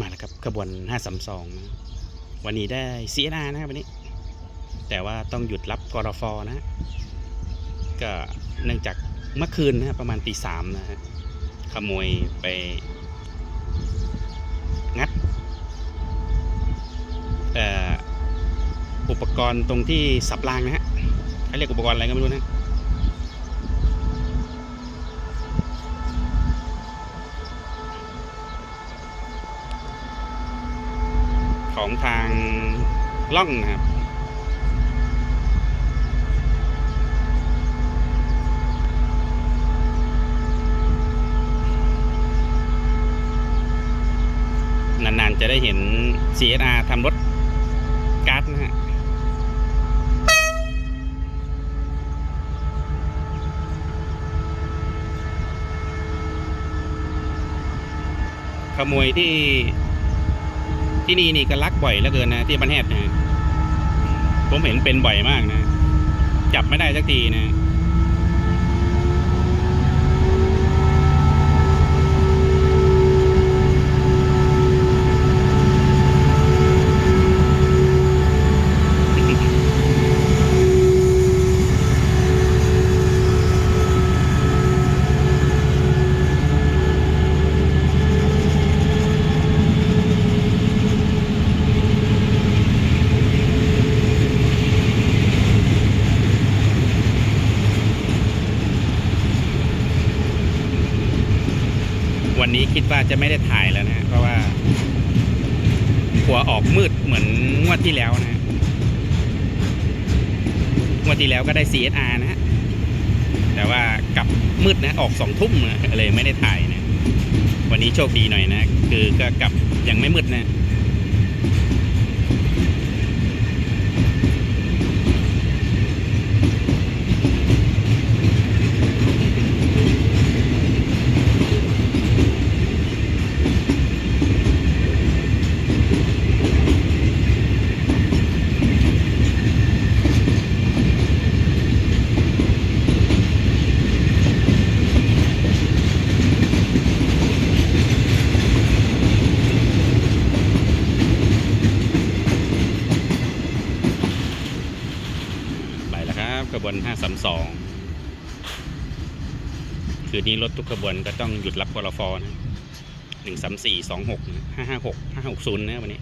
มาแล้วครับขบวน532นะวันนี้ได้ CNR นะครับวันนี้ แต่ว่าต้องหยุดรับกรฟนะ ก็เนื่องจากเมื่อคืนนะประมาณตีสามนะฮะขโมยไป งัดอุปกรณ์ตรงที่สับรางนะฮะเขาเรียกอุปกรณ์อะไรก็ไม่รู้นะ ของทางล่องนะครับ นานๆจะได้เห็น CSR ทำรถการ์ดนะฮะขโมยที่ ที่นี่นี่ก็ลักบ่อยเหลือเกินนะที่บันแฮดนะผมเห็นเป็นบ่อยมากนะ จับไม่ได้สักทีนะ วันนี้คิดว่าจะไม่ได้ถ่ายแล้วนะเพราะว่าหัวออกมืดเหมือนงวดที่แล้วนะฮะงวดที่แล้วก็ได้ CSR นะฮะแต่ว่ากลับมืดนะออกสองทุ่มนะเลยไม่ได้ถ่ายนะวันนี้โชคดีหน่อยนะ คือก็กลับยังไม่มืดนะ ขบวน 532 คืนนี้รถทุกขบวนก็ต้องหยุดรับกรฟนะ134 26 556 560 นะวันนี้